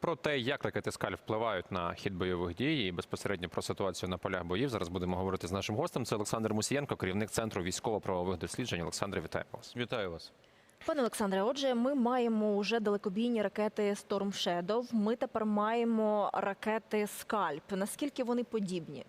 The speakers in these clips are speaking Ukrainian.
Про те, як ракети Скаль впливають на хід бойових дій і безпосередньо про ситуацію на полях боїв. Зараз будемо говорити з нашим гостем. Це Олександр Мусієнко, керівник центру військово-правових досліджень. Олександр, вітаємо вас. Вітаю вас. Пане Олександре, отже, ми маємо вже далекобійні ракети Storm Shadow. Ми тепер маємо ракети Скальп. Наскільки вони подібні?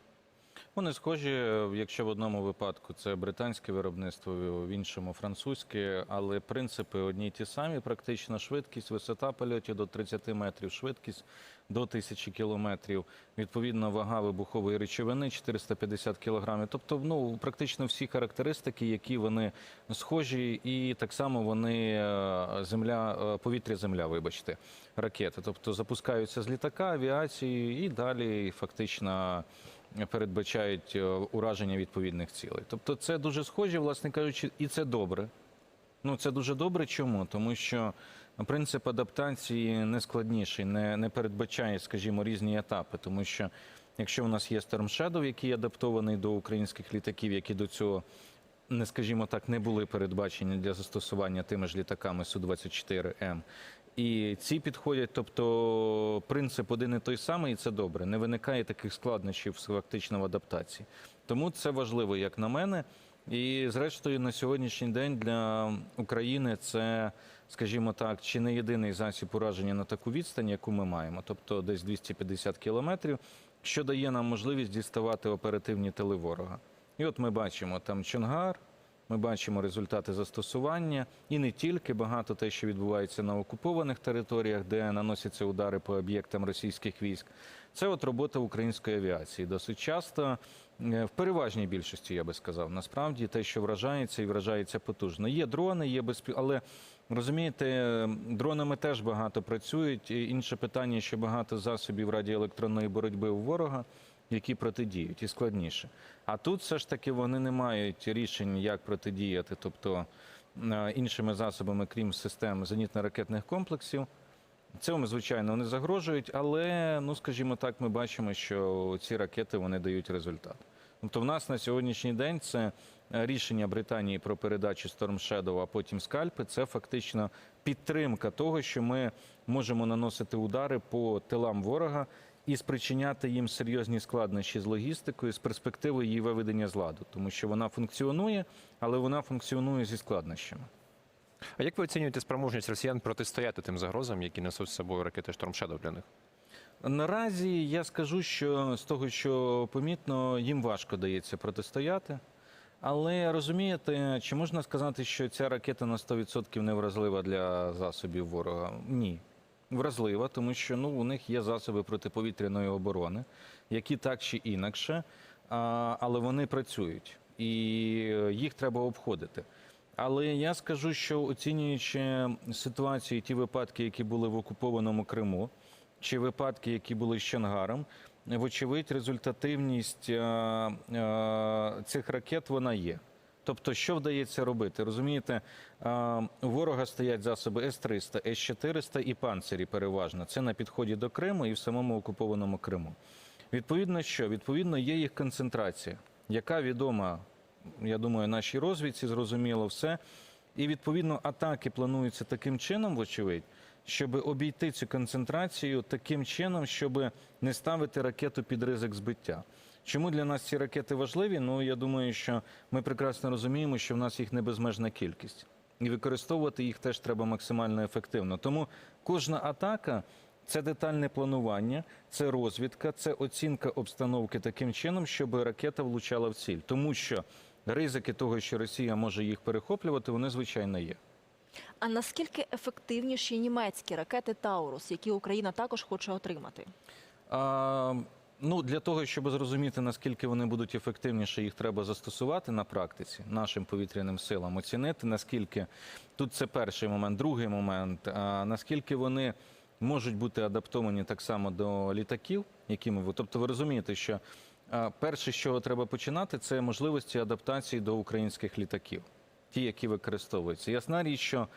Вони схожі, якщо в одному випадку це британське виробництво, в іншому французьке, але принципи одні й ті самі. Практично швидкість, висота польотів до 30 метрів, швидкість до 1000 кілометрів. Відповідно, вага вибухової речовини 450 кілограмів. Тобто, ну практично всі характеристики, які вони схожі, і так само вони е, земля, е, повітря-земля, вибачте, ракети. Тобто запускаються з літака, авіації і далі фактично передбачають е, ураження відповідних цілей. Тобто, це дуже схожі, власне кажучи, і це добре. Ну, це дуже добре. Чому? Тому що принцип адаптації не складніший, не, не передбачає, скажімо, різні етапи. Тому що якщо у нас є Storm Shadow, який адаптований до українських літаків, які до цього не скажімо так, не були передбачені для застосування тими ж літаками Су-24М. І ці підходять, тобто принцип один і той самий, і це добре. Не виникає таких складнощів фактично в адаптації. Тому це важливо, як на мене. І зрештою, на сьогоднішній день для України це, скажімо так, чи не єдиний засіб ураження на таку відстань, яку ми маємо, тобто десь 250 кілометрів, що дає нам можливість діставати оперативні тили ворога. І от ми бачимо там Чонгар, ми бачимо результати застосування, і не тільки багато те, що відбувається на окупованих територіях, де наносяться удари по об'єктам російських військ. Це от робота української авіації. Досить часто, е, в переважній більшості, я би сказав, насправді те, що вражається і вражається потужно. Є дрони, є безпі... але розумієте, дронами теж багато працюють. І інше питання, що багато засобів радіоелектронної боротьби у ворога які протидіють, і складніше. А тут все ж таки вони не мають рішень, як протидіяти, тобто е, іншими засобами, крім систем зенітно-ракетних комплексів. Цьому, звичайно, вони загрожують, але, ну скажімо так, ми бачимо, що ці ракети вони дають результат. Тобто, в нас на сьогоднішній день це е, рішення Британії про передачу Storm Shadow, а потім скальпи. Це фактично підтримка того, що ми можемо наносити удари по тилам ворога і спричиняти їм серйозні складнощі з логістикою, з перспективою її виведення з ладу, тому що вона функціонує, але вона функціонує зі складнощами. А як ви оцінюєте спроможність росіян протистояти тим загрозам, які несуть з собою ракети Shadow для них? Наразі я скажу, що з того, що помітно, їм важко дається протистояти. Але розумієте, чи можна сказати, що ця ракета на 100% не вразлива для засобів ворога? Ні. Вразлива, тому що ну, у них є засоби протиповітряної оборони, які так чи інакше, але вони працюють і їх треба обходити. Але я скажу, що оцінюючи ситуацію, ті випадки, які були в окупованому Криму, чи випадки, які були з Чангаром, вочевидь, результативність а, а, цих ракет вона є. Тобто, що вдається робити? Розумієте, у ворога стоять засоби С-300, С-400 і панцирі переважно. Це на підході до Криму і в самому окупованому Криму. Відповідно, що? Відповідно, є їх концентрація, яка відома, я думаю, нашій розвідці, зрозуміло все. І відповідно атаки плануються таким чином, вочевидь, щоб обійти цю концентрацію таким чином, щоб не ставити ракету під ризик збиття. Чому для нас ці ракети важливі? Ну я думаю, що ми прекрасно розуміємо, що в нас їх не безмежна кількість, і використовувати їх теж треба максимально ефективно. Тому кожна атака. Це детальне планування, це розвідка, це оцінка обстановки таким чином, щоб ракета влучала в ціль, тому що ризики того, що Росія може їх перехоплювати, вони звичайно є. А наскільки ефективніші німецькі ракети Таурус, які Україна також хоче отримати? А, ну, для того, щоб зрозуміти, наскільки вони будуть ефективніше, їх треба застосувати на практиці нашим повітряним силам, оцінити, наскільки тут це перший момент, другий момент, а, наскільки вони можуть бути адаптовані так само до літаків, якими ви. Тобто, ви розумієте, що перше, з чого треба починати, це можливості адаптації до українських літаків, ті, які використовуються. Ясна річ, що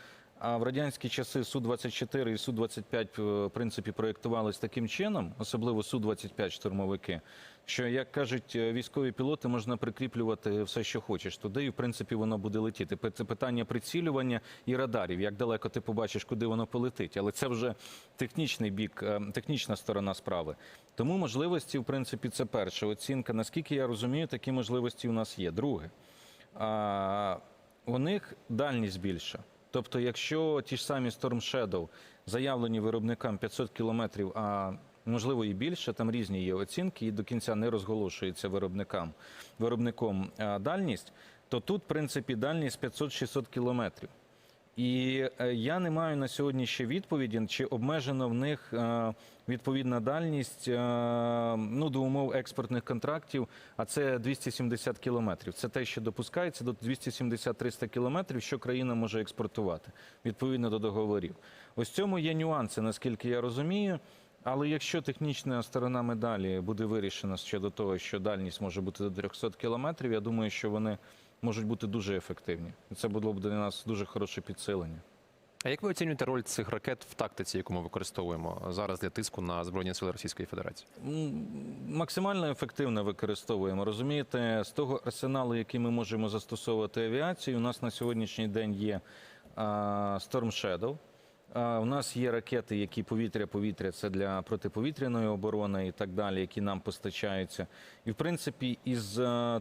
в радянські часи Су-24 і Су-25 е, в принципі проєктувались таким чином, особливо Су-25 штурмовики, що, як кажуть е, військові пілоти, можна прикріплювати все, що хочеш туди, і в принципі воно буде летіти. Це питання прицілювання і радарів. Як далеко ти побачиш, куди воно полетить, але це вже технічний бік, е, технічна сторона справи. Тому можливості, в принципі, це перша оцінка. Наскільки я розумію, такі можливості у нас є. Друге, а, у них дальність більша. Тобто, якщо ті ж самі Storm Shadow заявлені виробникам 500 кілометрів, а можливо і більше, там різні є оцінки, і до кінця не розголошується виробникам, виробником дальність, то тут, в принципі, дальність 500-600 кілометрів. І е, я не маю на сьогодні ще відповіді, чи обмежено в них е, відповідна дальність е, ну, до умов експортних контрактів, а це 270 кілометрів. Це те, що допускається до 270-300 кілометрів, що країна може експортувати відповідно до договорів. Ось цьому є нюанси, наскільки я розумію. Але якщо технічна сторона медалі буде вирішена щодо того, що дальність може бути до 300 кілометрів, я думаю, що вони можуть бути дуже ефективні. І це було б для нас дуже хороше підсилення. А як ви оцінюєте роль цих ракет в тактиці, яку ми використовуємо зараз для тиску на збройні сили Російської Федерації? Максимально ефективно використовуємо. Розумієте, з того арсеналу, який ми можемо застосовувати авіацію, у нас на сьогоднішній день є Storm Shadow. У нас є ракети, які повітря-повітря, це для протиповітряної оборони і так далі, які нам постачаються. І в принципі, із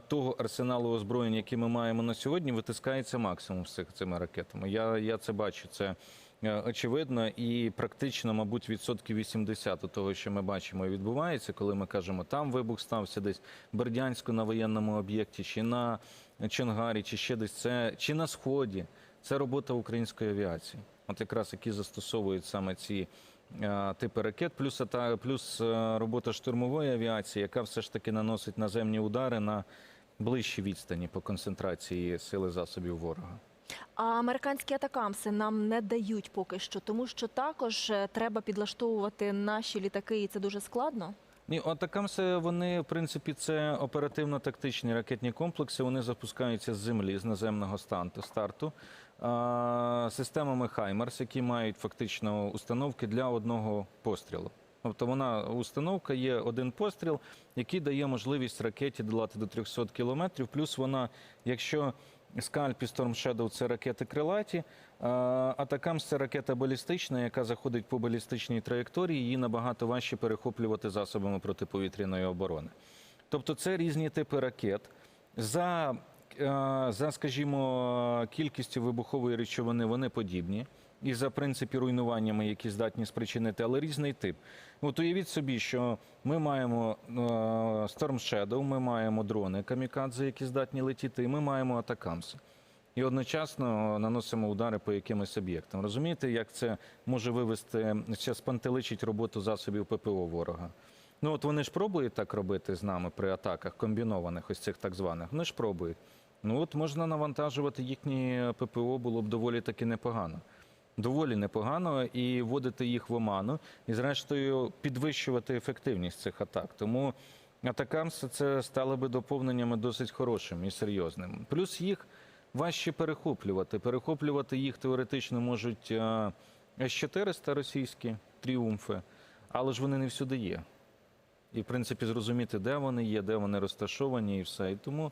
того арсеналу озброєння, який ми маємо на сьогодні, витискається максимум з цими ракетами. Я, я це бачу. Це е, очевидно і практично, мабуть, відсотків 80 того, що ми бачимо, відбувається, коли ми кажемо, там вибух стався десь в Бердянську на воєнному об'єкті, чи на Чонгарі, чи ще десь це, чи на сході. Це робота української авіації. От якраз які застосовують саме ці е, типи ракет, плюс ата- плюс е, робота штурмової авіації, яка все ж таки наносить наземні удари на ближчі відстані по концентрації сили засобів ворога. А американські атакамси нам не дають поки що, тому що також е, треба підлаштовувати наші літаки, і це дуже складно. Ні, атакамси, вони, в принципі, це оперативно-тактичні ракетні комплекси. Вони запускаються з землі, з наземного старту. Системами Хаймарс, які мають фактично установки для одного пострілу. Тобто вона установка є один постріл, який дає можливість ракеті долати до 300 кілометрів. Плюс вона, якщо Скальп і Storm Shadow – це ракети крилаті, а Атакамс – це ракета балістична, яка заходить по балістичній траєкторії. Її набагато важче перехоплювати засобами протиповітряної оборони. Тобто це різні типи ракет. За, за скажімо, кількістю вибухової речовини вони подібні. І за принципі руйнуваннями, які здатні спричинити, але різний тип. От уявіть собі, що ми маємо е, Storm Shadow, ми маємо дрони камікадзе, які здатні летіти, і ми маємо атакамси. І одночасно наносимо удари по якимось об'єктам. Розумієте, як це може вивести, це спантеличить роботу засобів ППО ворога? Ну от вони ж пробують так робити з нами при атаках комбінованих, ось цих так званих. Вони ж пробують. Ну от можна навантажувати їхні ППО було б доволі таки непогано. Доволі непогано і вводити їх в оману, і зрештою підвищувати ефективність цих атак. Тому атакамси це стало би доповненнями досить хорошим і серйозним. Плюс їх важче перехоплювати. Перехоплювати їх теоретично можуть е, С-400 російські тріумфи, але ж вони не всюди є. І, в принципі, зрозуміти, де вони є, де вони розташовані, і все. І тому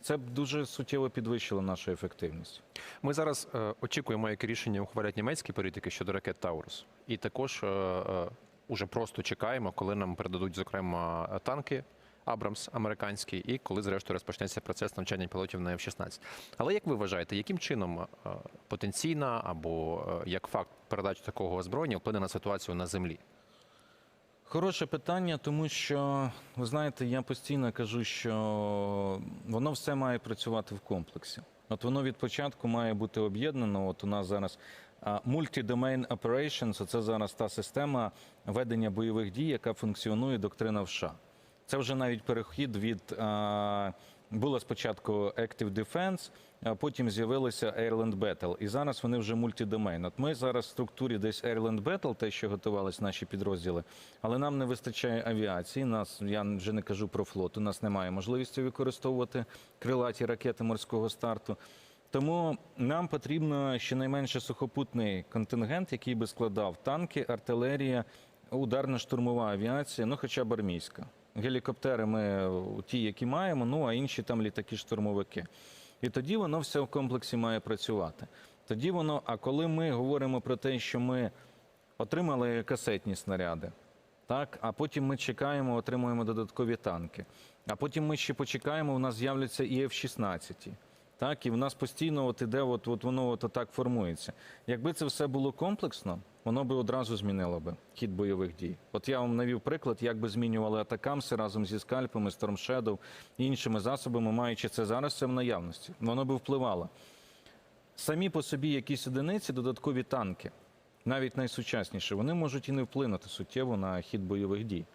це б дуже суттєво підвищило нашу ефективність. Ми зараз е, очікуємо, яке рішення ухвалять німецькі політики щодо ракет Таурус. І також е, е, уже просто чекаємо, коли нам передадуть, зокрема, танки. Абрамс американський, і коли зрештою розпочнеться процес навчання пілотів на F-16. Але як ви вважаєте, яким чином е, потенційна або е, як факт передачі такого озброєння вплине на ситуацію на землі? Хороше питання, тому що ви знаєте, я постійно кажу, що воно все має працювати в комплексі. От воно від початку має бути об'єднано. От у нас зараз Multi-Domain Operations – це зараз та система ведення бойових дій, яка функціонує доктрина в США. Це вже навіть перехід від було спочатку Active Defense, а потім з'явилося Airland Battle. І зараз вони вже мультидомейн. От ми зараз в структурі десь Airland Battle, те, що готувались наші підрозділи, але нам не вистачає авіації. Нас я вже не кажу про флот. У нас немає можливості використовувати крилаті ракети морського старту. Тому нам потрібно щонайменше сухопутний контингент, який би складав танки, артилерія, ударно-штурмова авіація, ну хоча б армійська. Гелікоптери ми е, ті, які маємо, ну а інші там літаки-штурмовики. І тоді воно все в комплексі має працювати. Тоді воно, а коли ми говоримо про те, що ми отримали касетні снаряди, так, а потім ми чекаємо, отримуємо додаткові танки. А потім ми ще почекаємо, у нас з'являться і F-16. Так, і в нас постійно от іде, от, от воно от так формується. Якби це все було комплексно, воно би одразу змінило би хід бойових дій. От я вам навів приклад, як би змінювали атакамси разом зі скальпами, Shadow і іншими засобами, маючи це зараз, це в наявності. Воно би впливало. Самі по собі якісь одиниці, додаткові танки, навіть найсучасніші, вони можуть і не вплинути суттєво на хід бойових дій.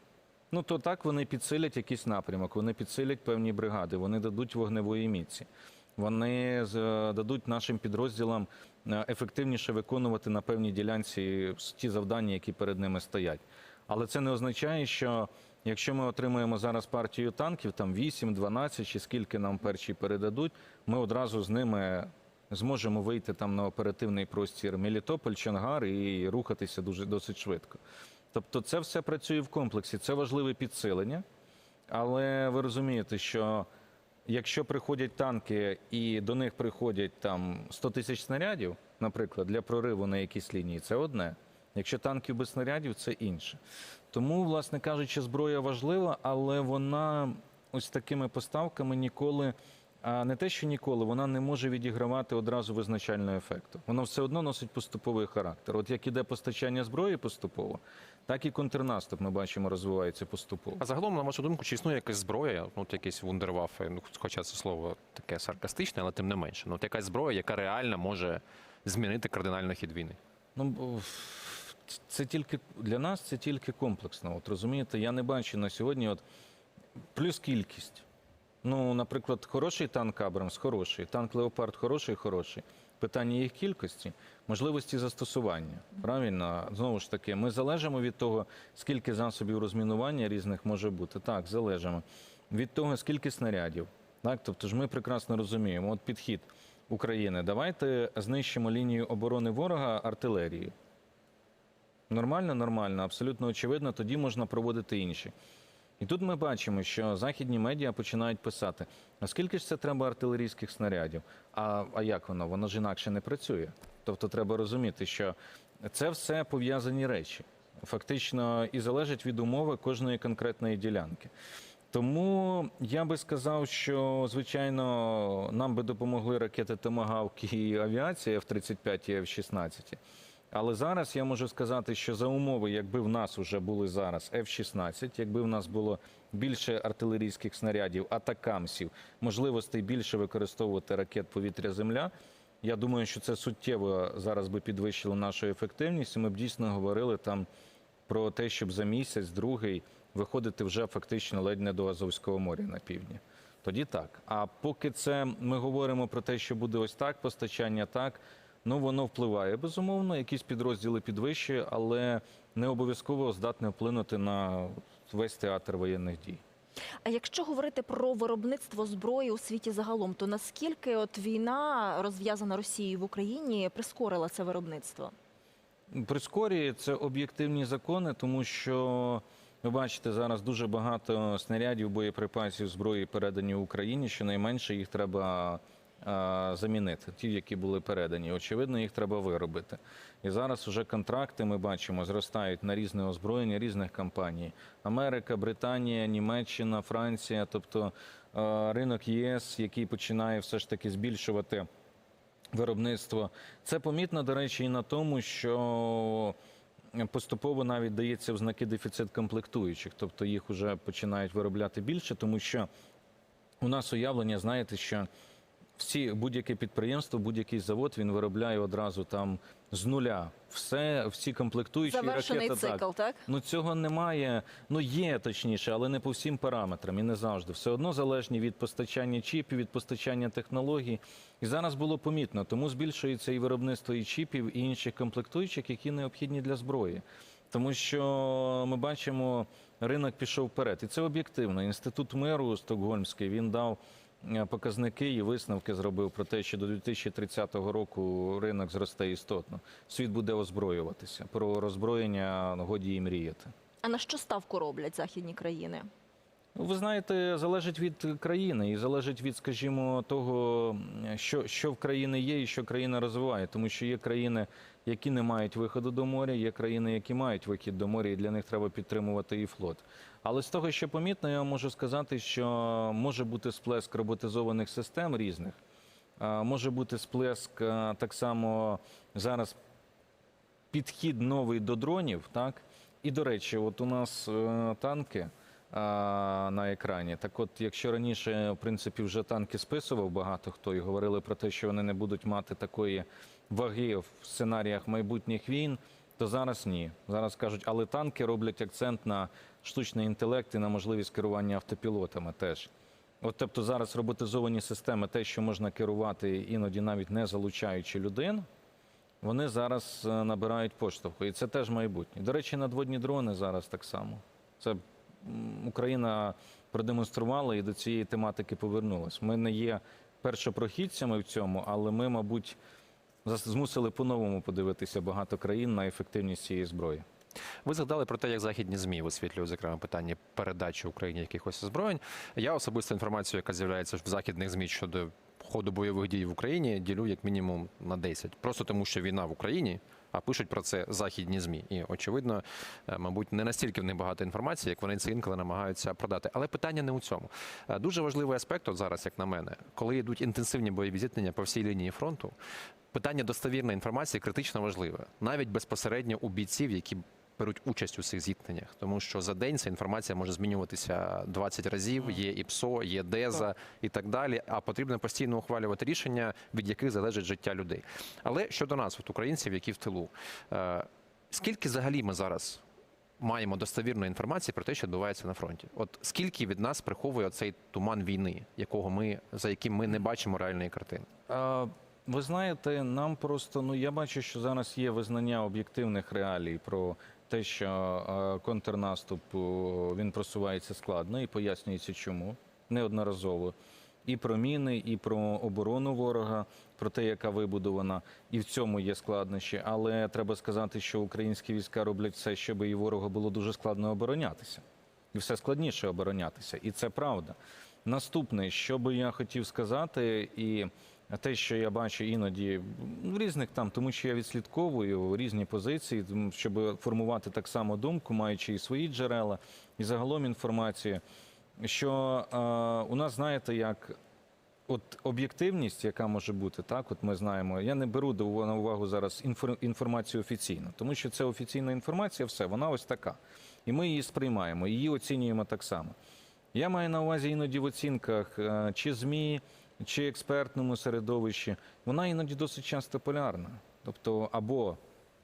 Ну то так вони підсилять якийсь напрямок, вони підсилять певні бригади, вони дадуть вогневої міці, вони дадуть нашим підрозділам е, ефективніше виконувати на певній ділянці ті завдання, які перед ними стоять. Але це не означає, що якщо ми отримаємо зараз партію танків, там 8, 12 чи скільки нам перші передадуть, ми одразу з ними зможемо вийти там на оперативний простір Мелітополь, Чонгар і рухатися дуже досить швидко. Тобто, це все працює в комплексі. Це важливе підсилення, але ви розумієте, що якщо приходять танки і до них приходять там 100 тисяч снарядів, наприклад, для прориву на якійсь лінії, це одне. Якщо танків без снарядів, це інше. Тому, власне кажучи, зброя важлива, але вона ось такими поставками ніколи, не те, що ніколи, вона не може відігравати одразу визначального ефекту. Воно все одно носить поступовий характер. От як іде постачання зброї поступово, так і контрнаступ ми бачимо розвивається поступово. А загалом, на вашу думку, чи існує якась зброя, ну от якісь вундервафи, ну хоча це слово таке саркастичне, але тим не менше. Ну, от якась зброя, яка реально може змінити кардинально хід війни. Ну це тільки для нас, це тільки комплексно. От розумієте, я не бачу на сьогодні. От плюс кількість. Ну, наприклад, хороший танк Абрамс, хороший, танк Леопард хороший, хороший. Питання їх кількості, можливості застосування. Правильно, знову ж таки, ми залежимо від того, скільки засобів розмінування різних може бути. Так, залежимо від того, скільки снарядів. Так, тобто ж ми прекрасно розуміємо, от підхід України. Давайте знищимо лінію оборони ворога артилерією. Нормально, нормально, абсолютно очевидно, тоді можна проводити інші. І тут ми бачимо, що західні медіа починають писати: а скільки ж це треба артилерійських снарядів? А, а як воно? Воно ж інакше не працює. Тобто треба розуміти, що це все пов'язані речі, фактично і залежить від умови кожної конкретної ділянки. Тому я би сказав, що звичайно нам би допомогли ракети Томагавк і авіація F-35 і F-16. Але зараз я можу сказати, що за умови, якби в нас вже були зараз F-16, якби в нас було більше артилерійських снарядів, атакамсів, можливостей більше використовувати ракет повітря-земля, я думаю, що це суттєво зараз би підвищило нашу ефективність. І ми б дійсно говорили там про те, щоб за місяць, другий, виходити вже фактично ледь не до Азовського моря на півдні. Тоді так. А поки це ми говоримо про те, що буде ось так, постачання так, ну воно впливає. Безумовно, якісь підрозділи підвищує, але не обов'язково здатне вплинути на весь театр воєнних дій. А якщо говорити про виробництво зброї у світі загалом, то наскільки от війна розв'язана Росією в Україні прискорила це виробництво? Прискорює це об'єктивні закони, тому що ви бачите, зараз дуже багато снарядів, боєприпасів, зброї передані Україні. Щонайменше їх треба замінити, ті, які були передані. Очевидно, їх треба виробити. І зараз вже контракти ми бачимо зростають на різне озброєння різних компаній: Америка, Британія, Німеччина, Франція, тобто ринок ЄС, який починає все ж таки збільшувати виробництво. Це помітно, до речі, і на тому, що поступово навіть дається в знаки дефіцит комплектуючих, тобто їх вже починають виробляти більше, тому що у нас уявлення, знаєте, що всі будь-яке підприємство, будь-який завод він виробляє одразу там з нуля. Все, всі комплектуючі Завершений ракета цикл, так? Ну цього немає. Ну є точніше, але не по всім параметрам і не завжди. Все одно залежні від постачання чіпів, від постачання технологій. І зараз було помітно, тому збільшується і виробництво і чіпів, і інших комплектуючих, які необхідні для зброї. Тому що ми бачимо, ринок пішов вперед, і це об'єктивно. Інститут миру Стокгольмський він дав показники і висновки зробив про те, що до 2030 року ринок зросте істотно. Світ буде озброюватися. Про роззброєння годі і мріяти. А на що ставку роблять західні країни? Ну, Ви знаєте, залежить від країни і залежить від, скажімо, того, що, що в країни є і що країна розвиває. Тому що є країни, які не мають виходу до моря, є країни, які мають вихід до моря, і для них треба підтримувати і флот. Але з того, що помітно, я можу сказати, що може бути сплеск роботизованих систем різних, може бути сплеск так само зараз підхід новий до дронів, так? І до речі, от у нас е, танки на екрані. Так от, якщо раніше, в принципі, вже танки списував багато хто і говорили про те, що вони не будуть мати такої ваги в сценаріях майбутніх війн, то зараз ні. Зараз кажуть, але танки роблять акцент на штучний інтелект і на можливість керування автопілотами теж. От тобто зараз роботизовані системи, те, що можна керувати іноді навіть не залучаючи людину, вони зараз е, набирають поштовху. І це теж майбутнє. До речі, надводні дрони зараз так само. Це Україна продемонструвала і до цієї тематики повернулась. Ми не є першопрохідцями в цьому, але ми, мабуть, змусили по-новому подивитися багато країн на ефективність цієї зброї. Ви згадали про те, як західні змі висвітлюють зокрема питання передачі Україні якихось озброєнь. Я особисто інформацію, яка з'являється в західних змі щодо ходу бойових дій в Україні, ділю як мінімум на 10. Просто тому, що війна в Україні. А пишуть про це західні змі, і очевидно, е, мабуть, не настільки в них багато інформації, як вони це інколи намагаються продати. Але питання не у цьому. Е, Дуже важливий аспект, от зараз, як на мене, коли йдуть інтенсивні бойові зіткнення по всій лінії фронту, питання достовірної інформації критично важливе, навіть безпосередньо у бійців, які беруть участь у цих зіткненнях, тому що за день ця інформація може змінюватися 20 разів. Є і ПСО, є ДЕЗа і так далі. А потрібно постійно ухвалювати рішення, від яких залежить життя людей. Але щодо нас, от українців, які в тилу, е, скільки взагалі ми зараз маємо достовірної інформації про те, що відбувається на фронті? От скільки від нас приховує цей туман війни, якого ми за яким ми не бачимо реальної картини? А, Ви знаєте, нам просто ну я бачу, що зараз є визнання об'єктивних реалій про те, що е, контрнаступ він просувається складно і пояснюється чому неодноразово. І про міни, і про оборону ворога, про те, яка вибудована, і в цьому є складнощі. Але треба сказати, що українські війська роблять все, щоб і ворогу було дуже складно оборонятися, і все складніше оборонятися. І це правда. Наступне, що би я хотів сказати, і те, що я бачу іноді в різних там, тому що я відслідковую різні позиції, щоб формувати так само думку, маючи і свої джерела, і загалом інформацію, що е, у нас, знаєте, як от об'єктивність, яка може бути, так, от ми знаємо, я не беру на увагу зараз інфор- інформацію офіційну, тому що це офіційна інформація, все, вона ось така. І ми її сприймаємо, її оцінюємо так само. Я маю на увазі іноді в оцінках е, чи ЗМІ, чи експертному середовищі, вона іноді досить часто полярна. Тобто, або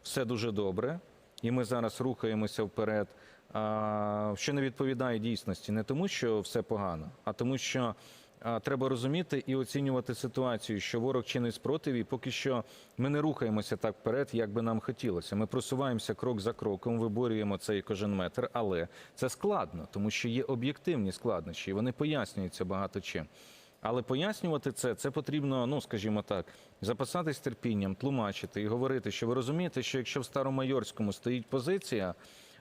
все дуже добре, і ми зараз рухаємося вперед, а, що не відповідає дійсності, не тому, що все погано, а тому, що треба розуміти і оцінювати ситуацію, що ворог чинить спротив, і поки що ми не рухаємося так вперед, як би нам хотілося. Ми просуваємося крок за кроком, виборюємо цей кожен метр, але це складно, тому що є об'єктивні складнощі, і вони пояснюються багато чим. Але пояснювати це, це потрібно, ну скажімо так, запасатись терпінням, тлумачити і говорити, що ви розумієте, що якщо в Старомайорському стоїть позиція,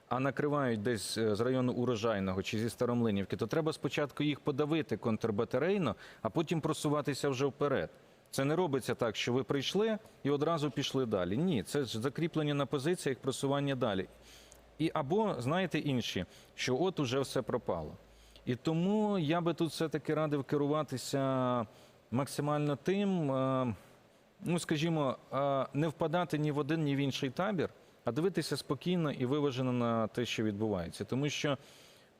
а накривають десь е, з району урожайного чи зі Старомлинівки, то треба спочатку їх подавити контрбатарейно, а потім просуватися вже вперед. Це не робиться так, що ви прийшли і одразу пішли далі. Ні, це ж закріплення на позиціях, просування далі. І або знаєте інші, що от уже все пропало. І тому я би тут все-таки радив керуватися максимально тим, е, ну скажімо, е, не впадати ні в один, ні в інший табір, а дивитися спокійно і виважено на те, що відбувається. Тому що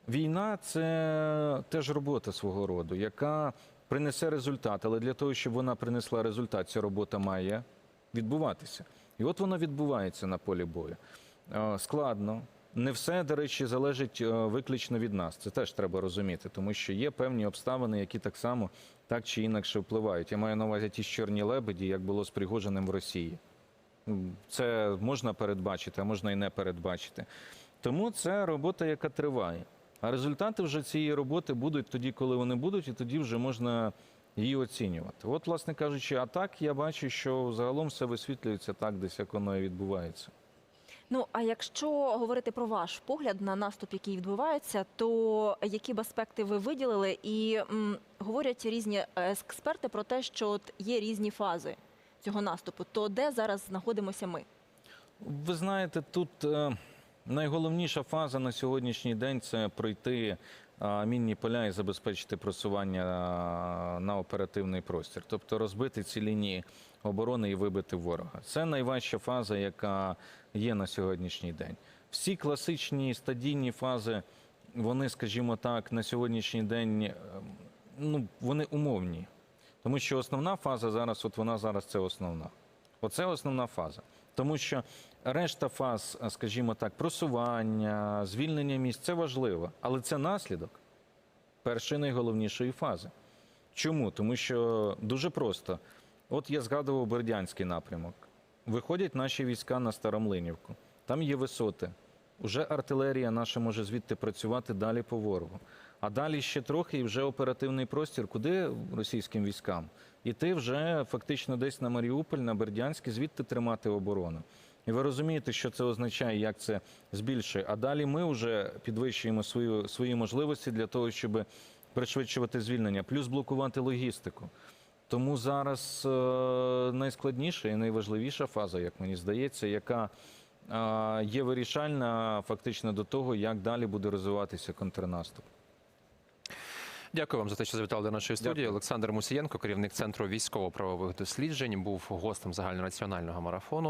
війна це теж робота свого роду, яка принесе результат, але для того, щоб вона принесла результат, ця робота має відбуватися. І от вона відбувається на полі бою. Е, Складно. Не все, до речі, залежить е, виключно від нас. Це теж треба розуміти, тому що є певні обставини, які так само так чи інакше впливають. Я маю на увазі ті ж чорні лебеді, як було з Пригожиним в Росії. Це можна передбачити, а можна і не передбачити. Тому це робота, яка триває. А результати вже цієї роботи будуть тоді, коли вони будуть, і тоді вже можна її оцінювати. От, власне кажучи, а так я бачу, що загалом все висвітлюється так, десь як воно і відбувається. Ну а якщо говорити про ваш погляд на наступ, який відбувається, то які б аспекти ви виділили? І м, говорять різні е, експерти про те, що от є різні фази цього наступу. То де зараз знаходимося ми? Ви знаєте, тут е, найголовніша фаза на сьогоднішній день це пройти мінні поля і забезпечити просування на оперативний простір, тобто розбити ці лінії оборони і вибити ворога. Це найважча фаза, яка є на сьогоднішній день. Всі класичні стадійні фази, вони, скажімо так, на сьогоднішній день е, ну, вони умовні. Тому що основна фаза зараз, от вона зараз це основна. Оце основна фаза. Тому що решта фаз, скажімо так, просування, звільнення місць це важливо, але це наслідок першої найголовнішої фази. Чому? Тому що дуже просто. От я згадував Бердянський напрямок. Виходять наші війська на Старомлинівку. Там є висоти. Уже артилерія наша може звідти працювати далі по ворогу. А далі ще трохи і вже оперативний простір. Куди російським військам? Іти вже фактично десь на Маріуполь, на Бердянськ, звідти тримати оборону. І ви розумієте, що це означає, як це збільшує. А далі ми вже підвищуємо свою, свої можливості для того, щоб пришвидшувати звільнення, плюс блокувати логістику. Тому зараз е, найскладніша і найважливіша фаза, як мені здається, яка е, є вирішальна фактично до того, як далі буде розвиватися контрнаступ. Дякую вам за те, що завітали до нашої студії. Дякую. Олександр Мусієнко, керівник центру військово-правових досліджень, був гостем загальнонаціонального марафону.